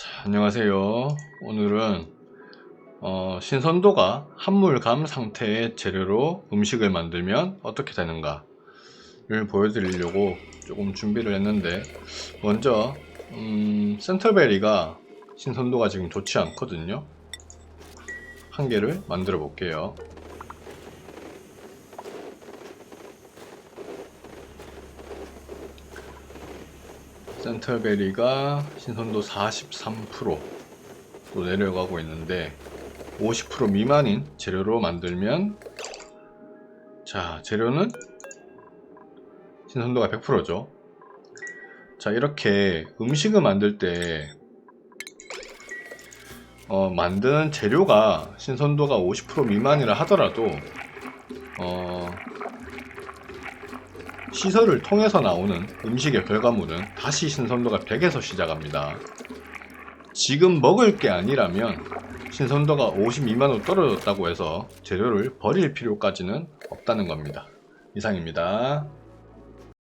자, 안녕하세요. 오늘은 어, 신선도가 한물감 상태의 재료로 음식을 만들면 어떻게 되는가를 보여드리려고 조금 준비를 했는데 먼저 음, 센터베리가 신선도가 지금 좋지 않거든요. 한 개를 만들어 볼게요. 센터베리가 신선도 43%로 내려가고 있는데 50% 미만인 재료로 만들면 자 재료는 신선도가 100%죠. 자 이렇게 음식을 만들 때 어, 만드는 재료가 신선도가 50% 미만이라 하더라도 어, 시설을 통해서 나오는 음식의 결과물은 다시 신선도가 100에서 시작합니다. 지금 먹을 게 아니라면 신선도가 50 미만으로 떨어졌다고 해서 재료를 버릴 필요까지는 없다는 겁니다. 이상입니다.